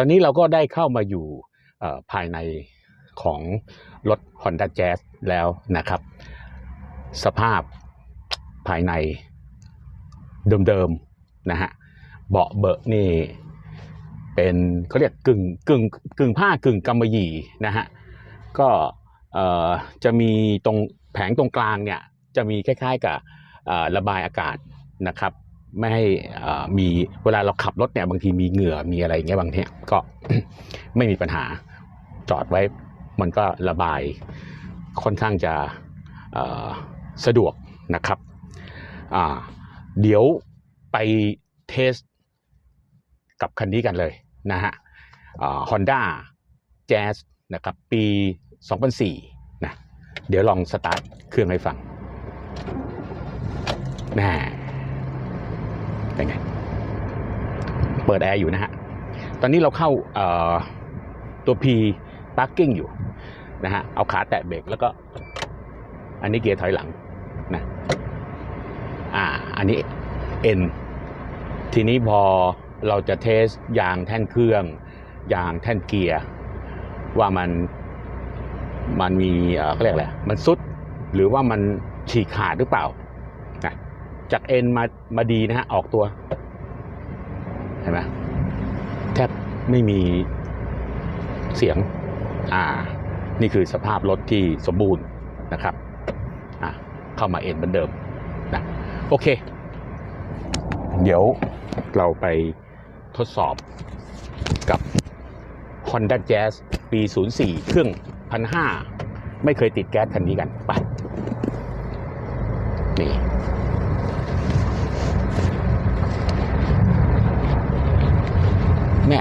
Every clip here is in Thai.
ตอนนี้เราก็ได้เข้ามาอยู่ภายในของรถ Honda Jazz แล้วนะครับ สภาพภายในเดิมๆนะฮะเบาะเบอะนี่เป็นเขาเรียกกึ่งกึ่งกึ่งผ้ากึ่งกำมะหยี่นะฮะก็จะมีตรงแผงตรงกลางเนี่ยจะมีคล้ายๆกับระบายอากาศนะครับ ไม่ให้มีเวลาเราขับรถเนี่ยบางทีมีเหงื่อมีอะไรอย่างเงี้ยบางทีก็ไม่มีปัญหาจอดไว้มันก็ระบายค่อนข้างจะสะดวกนะครับเดี๋ยวไปเทสกับคันนี้กันเลยนะฮะฮอนด้าแจ๊สนะครับปี 2004นะเดี๋ยวลองสตาร์ทเครื่องให้ฟังแน่ เป็นไง เปิดแอร์อยู่นะฮะ ตอนนี้เราเข้าตัว P parking อยู่นะฮะ เอาขาแตะเบรกแล้วก็ อันนี้เกียร์ถอยหลังนะอ่า อันนี้ N ทีนี้พอเราจะเทสยางแท่นเครื่อง ยางแท่นเกียร์ว่ามันมันมีเอ่อเขาเรียกอะไร มันซุด หรือว่ามันฉีกขาดหรือเปล่า จากเอ็นมามาดีนะฮะออกตัว เห็นไหมแทบไม่มีเสียง อ่า นี่คือสภาพรถที่สมบูรณ์นะครับ อะเข้ามาเอ็นเหมือนเดิมนะโอเค เดี๋ยวเราไปทดสอบกับ Honda Jazz ปี 04 เครื่อง 1,500 ไม่เคยติดแก๊สคันนี้กัน ไป นี่ แม่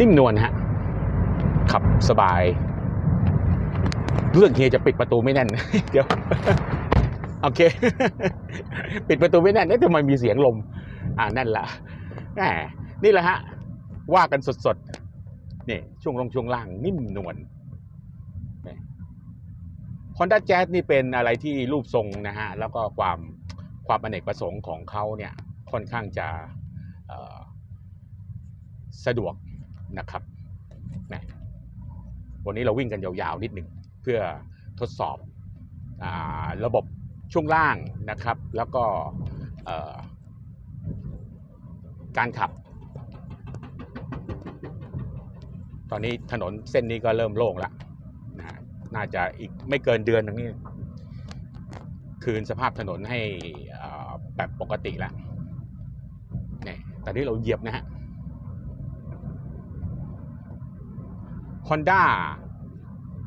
นิ่มนวลฮะ ขับสบาย เรื่องเฮียจะปิดประตูไม่แน่น เดี๋ยว โอเค ปิดประตูไม่แน่นเอ๊ะทำไมมีเสียงลม อ่านั่นละแหมนี่แหละฮะ ว่ากันสดๆ นี่ ช่วงลงช่วงล่างนิ่มนวล ฮอนด้าแจ๊นี่เป็นอะไรที่รูปทรงนะฮะแล้วก็ความความอเนกประสงค์ของเขาเนี่ยค่อนข้างจะสะดวกนะครับแหมวันนี้เราวิ่งกันยาวๆนิดหนึ่งเพื่อทดสอบอระบบช่วงล่างนะครับ แล้วก็การขับ ตอนนี้ถนนเส้นนี้ก็เริ่มโล่งแล้ว น่าจะอีกไม่เกินเดือนตรงนี้คืนสภาพถนนให้แบบปกติแล้วนี่ตอนนี้เราเหยียบนะฮะ Honda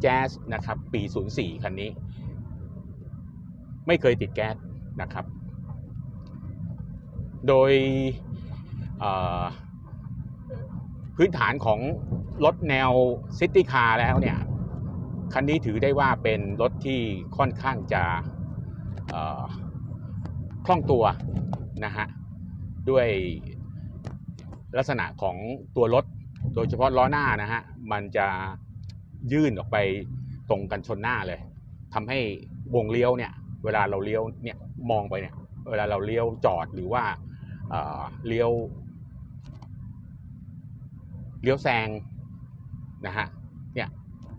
Jazz นะครับ ปี 04 คันนี้ ไม่เคยติดแก๊สนะครับ โดยพื้นฐานของรถแนวซิตี้คาร์แล้วเนี่ย คันนี้ถือได้ว่าเป็นรถที่ค่อนข้างจะคล่องตัวนะฮะด้วยลักษณะของตัวรถโดยเฉพาะล้อหน้านะฮะมันจะยื่นออกไปตรงกันชนหน้าเลยทำให้วงเลี้ยวเนี่ยเวลาเราเลี้ยวเนี่ยมองไปเนี่ยเวลาเราเลี้ยวจอดหรือว่าเอ่อเลี้ยวเลี้ยวแซงนะฮะเนี่ย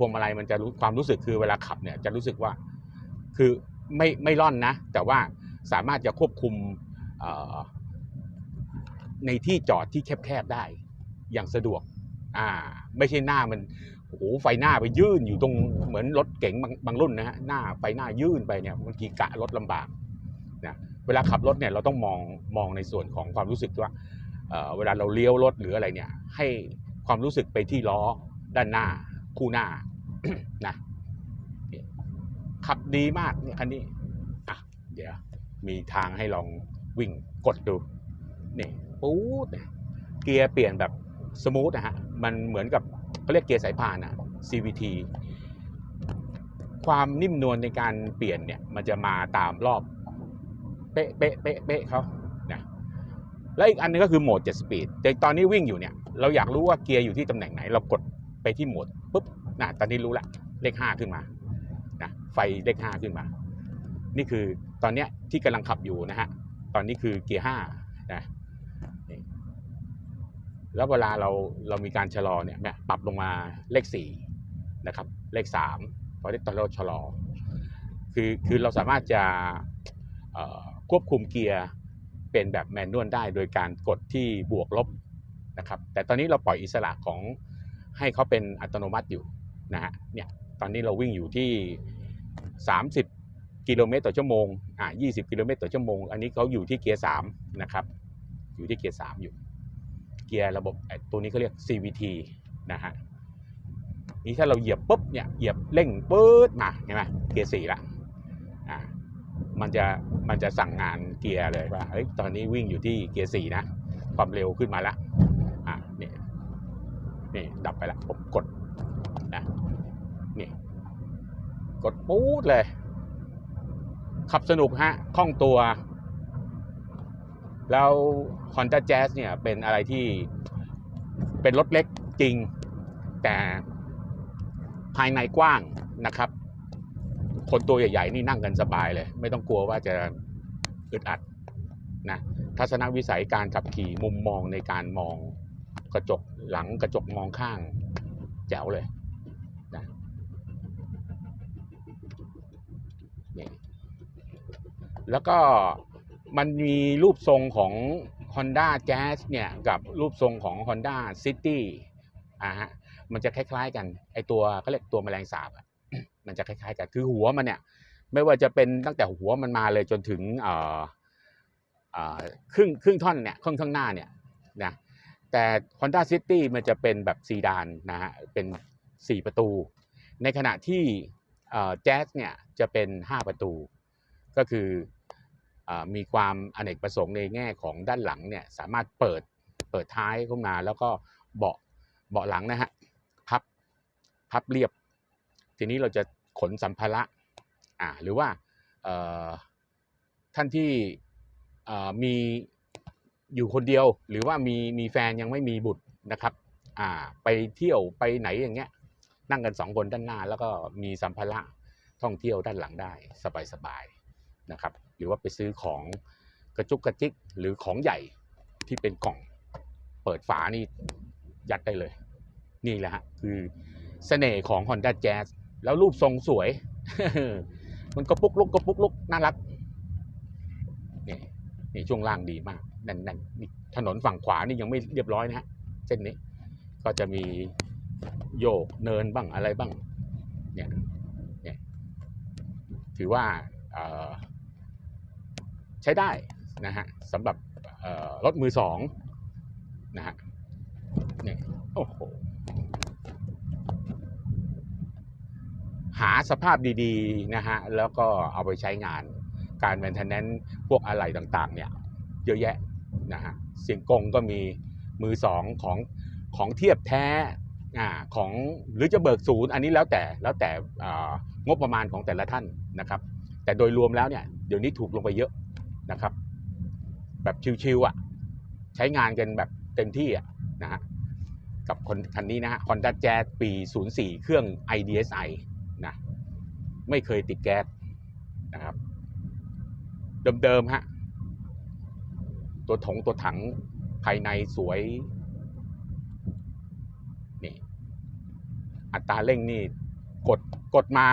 วงมาลัยมันจะรู้ความรู้สึกคือเวลาขับเนี่ยจะรู้สึกว่าคือไม่ไม่ร่อนนะ แต่ว่าสามารถจะควบคุมในที่จอดที่แคบๆได้อย่างสะดวกอ่าไม่ใช่หน้ามันโอ้โหไฟหน้าไปยื่นอยู่ตรงเหมือนรถเก๋งบางบางรุ่นนะฮะหน้าไฟหน้ายื่นไปเนี่ยบางทีกะรถลำบากนะเวลาขับรถเนี่ยเราต้องมองมองในส่วนของความรู้สึกว่าเเวลาเราเลี้ยวรถหรืออะไรเนี่ยให้ความรู้สึกไปที่ล้อด้านหน้าคู่หน้า นะขับดีมากเนี่ยคันนี้อะเดี๋ยวมีทางให้ลองวิ่งกดดูนี่ปู๊ดเนี่ยเกียร์เปลี่ยนแบบสมูทนะฮะมันเหมือนกับเขาเรียกเกียร์สายพานอะ CVT ความนิ่มนวลในการเปลี่ยนเนี่ย มันจะมาตามรอบ เป๊ะเป๊ะเป๊ะเป๊ะเขานะแล้วอีกอันนึงก็คือโหมด7สปีดแต่ตอนนี้วิ่งอยู่เนี่ย เราอยากรู้ว่าเกียร์อยู่ที่ตำแหน่งไหน เรากดไปที่โหมดปุ๊บ นะตอนนี้รู้ละเลข5ขึ้นมานะไฟเลข5ขึ้นมา นี่คือตอนเนี้ยที่กำลังขับอยู่นะฮะตอนนี้คือเกียร์ห้านะแล้วเวลาเราเรามีการชะลอเนี่ยปรับลงมาเลขสี่นะครับ เลขสามพอได้ตอนเราชะลอ คือคือเราสามารถจะควบคุมเกียร์เป็นแบบแมนนวลได้โดยการกดที่บวกลบนะครับ แต่ตอนนี้เราปล่อยอิสระของให้เขาเป็นอัตโนมัติอยู่ นะฮะเนี่ยตอนนี้เราวิ่งอยู่ที่ 30 กิโลเมตรต่อชั่วโมงอ่า20 กิโลเมตรต่อชั่วโมง อันนี้เขาอยู่ที่เกียร์3นะครับอยู่ที่เกียร์3อยู่ เกียร์ระบบตัวนี้เขาเรียก CVT นะฮะนี่ถ้าเราเหยียบปุ๊บเนี่ยเหยียบเร่งปื๊ดมาเห็นไหมเกียร์สี่ละอ่ามันจะมันจะสั่งงานเกียร์เลยว่าเฮ้ยตอนนี้วิ่งอยู่ที่เกียร์สี่นะ ความเร็วขึ้นมาละอ่าเนี่ยนี่ดับไปละผมกด นี่ กดปู๊ดเลย ขับสนุกฮะคล่องตัว แล้ว Honda Jazz เนี่ยเป็นอะไรที่เป็นรถเล็กจริง แต่ภายในกว้างนะครับ คนตัวใหญ่ ๆ นี่นั่งกันสบายเลย ไม่ต้องกลัวว่าจะอึดอัดนะทัศนวิสัยการขับขี่มุมมองในการมองกระจกหลังกระจกมองข้าง แจ๋วเลยนะนี่ แล้วก็มันมีรูปทรงของ Honda Jazz เนี่ย กับรูปทรงของ Honda City อ่าฮะมันจะคล้าย ๆ กันไอตัวเขาเรียกตัวแมลงสาบอะมันจะคล้ายๆกันคือหัวมันเนี่ย ไม่ว่าจะเป็นตั้งแต่หัวมันมาเลยจนถึงเอ่อเอ่อครึ่งครึ่งท่อนเนี่ยครึ่งข้างหน้าเนี่ยนะแต่ Honda City มันจะเป็นแบบซีดานนะฮะเป็น 4 ประตู ในขณะที่แจ๊สเนี่ยจะเป็น 5 ประตู ก็คือ มีความอเนกประสงค์ในแง่ของด้านหลังเนี่ยสามารถเปิดเปิดท้ายขึ้นมา แล้วก็เบาะเบาะหลังนะฮะพับพับเรียบ ทีนี้เราจะขนสัมภาระอ่าหรือว่าท่านที่มีอยู่คนเดียว หรือว่ามีมีแฟนยังไม่มีบุตรนะครับอ่าไปเที่ยวไปไหนอย่างเงี้ยนั่งกันสองคนด้านหน้า แล้วก็มีสัมภาระท่องเที่ยวด้านหลังได้สบายๆ นะครับหรือว่าไปซื้อของกระจุกกระจิกหรือของใหญ่ที่เป็นกล่องเปิดฝานี่ยัดได้เลย นี่แหละฮะคือเสน่ห์ของ Honda Jazz แล้วรูปทรงสวย มันก็ปุกลุกก็ปุกลุกน่ารักนี่นี่ช่วงล่างดีมากแน่นนี่ถนนฝั่งขวานี่ยังไม่เรียบร้อยนะฮะเส้นนี้ก็จะมีโยกเนินบ้างอะไรบ้างเนี่ยเนี่ยถือว่า ใช้ได้นะฮะสำหรับรถมือสองนะฮะเนี่ยโอ้โหหาสภาพดีๆนะฮะแล้วก็เอาไปใช้งานการแมนเทนแนนพวกอะไหล่ต่างๆเนี่ยเยอะแยะนะฮะเสียงกงก็มีมือสองของของเทียบแท้อ่าของหรือจะเบิกศูนย์อันนี้แล้วแต่แล้วแต่งบประมาณของแต่ละท่านนะครับ แต่โดยรวมแล้วเนี่ยเดี๋ยวนี้ถูกลงไปเยอะ นะครับ แบบชิวๆอะ ใช้งานกันแบบเต็มที่อะนะฮะกับคนคันนี้นะฮะ Honda Jazz ปี 04 เครื่อง IDSI นะไม่เคยติดแก๊สนะครับ เดิมๆฮะตัวถงตัวถังภายในสวยนี่อัตราเร่งนี่กดกดมา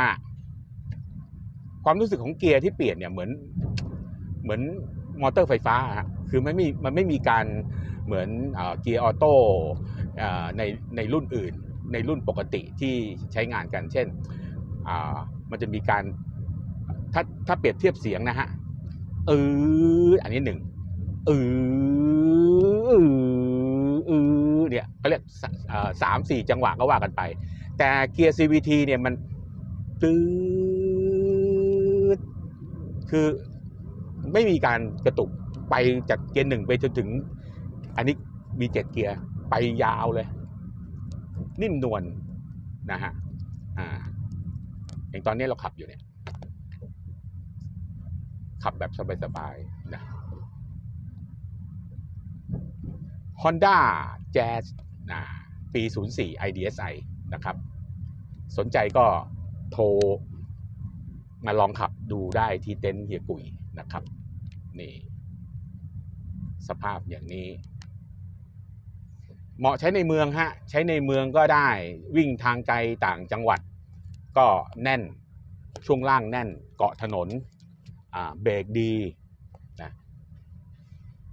ความรู้สึกของเกียร์ที่เปลี่ยนเนี่ยเหมือน เหมือนมอเตอร์ไฟฟ้าฮะคือมันไม่มีมันไม่มีการเหมือนเกียร์ออโต้ในในรุ่นอื่น ในรุ่นปกติที่ใช้งานกัน เช่นมันจะมีการถ้าถ้าเปรียบเทียบเสียงนะฮะเอออันนี้หนึ่งเออเออเออเนี่ยเขาเรียกสเอ่อสามสี่จังหวะก็ว่ากันไป แต่เกียร์ CVT เนี่ยมันตืดคือ ไม่มีการกระตุกไปจากเกียร์หนึ่งไปจนถึง อันนี้มีเจ็ดเกียร์ไปยาวเลย นิ่มนวลนะฮะอ่าอย่างตอนนี้เราขับอยู่เนี่ย ขับแบบสบายๆนะ Honda Jazz นะปี 04 IDSI นะครับ สนใจก็โทรมาลองขับดูได้ที่เต็นท์เฮียกุยนะครับ นี่สภาพอย่างนี้ เหมาะใช้ในเมืองฮะใช้ในเมืองก็ได้วิ่งทางไกลต่างจังหวัด ก็แน่นช่วงล่างแน่นเกาะถนนเบรกดีนะ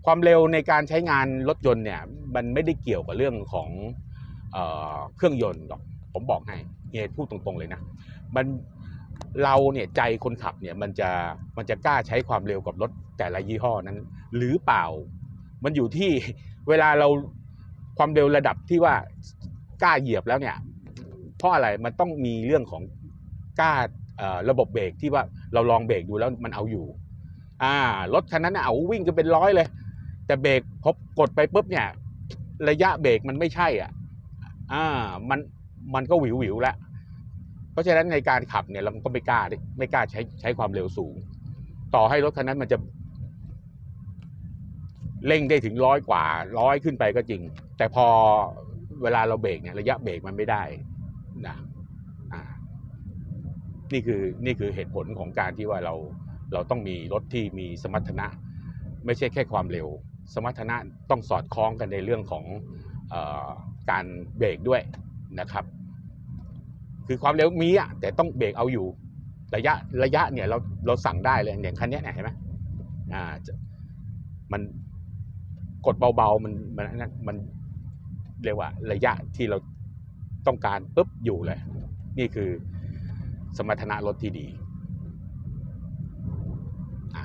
ความเร็วในการใช้งานรถยนต์เนี่ยมันไม่ได้เกี่ยวกับเรื่องของเอเครื่องยนต์หรอกผมบอกให้เฮียพูดตรงๆเลยนะมัน เราเนี่ยใจคนขับเนี่ยมันจะมันจะกล้าใช้ความเร็วกับรถแต่ละยี่ห้อนั้น หรือเปล่า มันอยู่ที่เวลาเราความเร็วระดับที่ว่ากล้าเหยียบแล้วเนี่ยเพราะอะไรมันต้องมีเรื่องของกล้าระบบเบรกที่ว่าเราลองเบรกดูแล้วมันเอาอยู่อ่ารถคันนั้นน่ะเอาวิ่งกันเป็นร้อยเลย แต่เบรกพอกดไปปุ๊บเนี่ย ระยะเบรกมันไม่ใช่อะอ่ามันมันก็หวิวหวิวแล้ว เพราะฉะนั้นในการขับเนี่ยเราก็ไม่กล้าดิไม่กล้าใช้ใช้ความเร็วสูง ต่อให้รถคันนั้นมันจะเร่งได้ถึงร้อยกว่าร้อยขึ้นไปก็จริง แต่พอเวลาเราเบรกเนี่ยระยะเบรกมันไม่ได้นะอ่านี่คือนี่คือเหตุผลของการที่ว่าเราเราต้องมีรถที่มีสมรรถนะ ไม่ใช่แค่ความเร็ว สมรรถนะต้องสอดคล้องกันในเรื่องของออการเบรกด้วยนะครับ คือความเร็วมีอะแต่ต้องเบรกเอาอยู่ ระยะระยะเนี่ยเราเราสั่งได้เลยอย่างคันนี้เนี่ยเห็นไหมอ่ามันกดเบาๆมันมันนั่นมันเรียกว่าระยะที่เราต้องการปุ๊บอยู่เลย นี่คือสมรรถนะรถที่ดีอ่า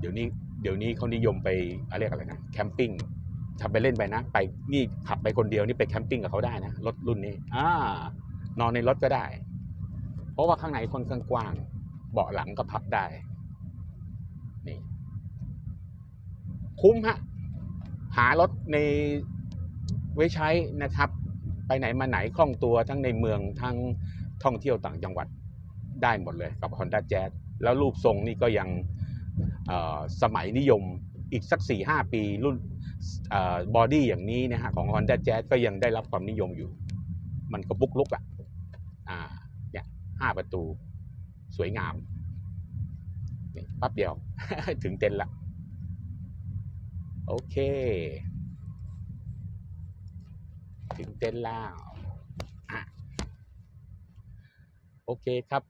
เดี๋ยวนี้เดี๋ยวนี้เขานิยมไปอะไรยกอะไรนะแคมปิ้งทำไปเล่นไปนะ ไปนี่ขับไปคนเดียวนี่ไปแคมปิ้งกับเขาได้นะรถรุ่นนี้ อ่า นอนในรถก็ได้ เพราะว่าข้างในคนข้างกว้าง เบาะหลังก็พับได้ นี่ คุ้มฮะ หารถในไว้ใช้นะครับ ไปไหนมาไหนคล่องตัวทั้งในเมืองทั้งท่องเที่ยวต่างจังหวัดได้หมดเลยกับ Honda Jazz แล้วรูปทรงนี่ก็ยังสมัยนิยมอีกสัก 4-5 ปีรุ่นบอดี้อย่างนี้นะฮะของ Honda Jazz ก็ยังได้รับความนิยมอยู่ มันก็บุกลุกอะอ่าเนี่ย ห้าประตู สวยงามนี่ปั๊บเดียว ถึงเต็นท์ละ โอเค ถึงเต็นท์แล้วโอเคครับ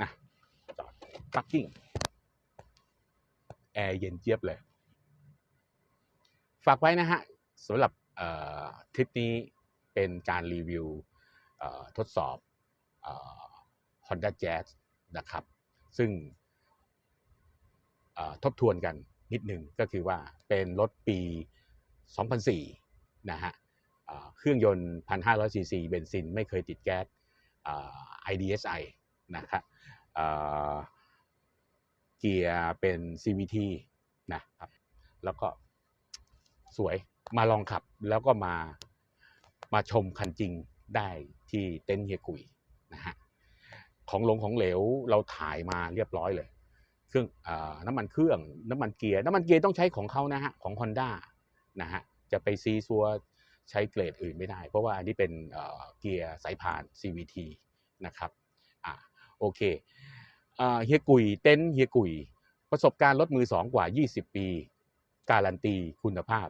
นะจอดปักกิ้ง แอร์เย็นเจี๊ยบเลย ฝากไว้นะฮะสำหรับทริปนี้เป็นการรีวิวทดสอบ Honda Jazz นะครับ ซึ่งทบทวนกันนิดหนึ่งก็คือว่าเป็นรถปี 2004 นะฮะเอ่อเครื่องยนต์ 1,500 ซีซีเบนซินไม่เคยติดแก๊ส IDSI นะครับเอ่อเกียร์เป็น CVT นะครับแล้วก็สวยมาลองขับแล้วก็มามาชมคันจริงได้ที่เต็นท์เฮียกุย นะฮะของหลงของเหลวเราถ่ายมาเรียบร้อยเลย เครื่องอน้ำมันเครื่องน้ำมันเกียร์น้ำมันเกียร์ต้องใช้ของเขานะฮะของ Honda นะฮะจะไปซีซัวใช้เกรดอื่นไม่ได้ เพราะว่าอันนี้เป็นเกียร์สายพาน CVT นะครับอ่าโอเคเฮียกุยเต็นเฮียกุย ประสบการณ์รถมือสองกว่า 20 ปี การันตีคุณภาพ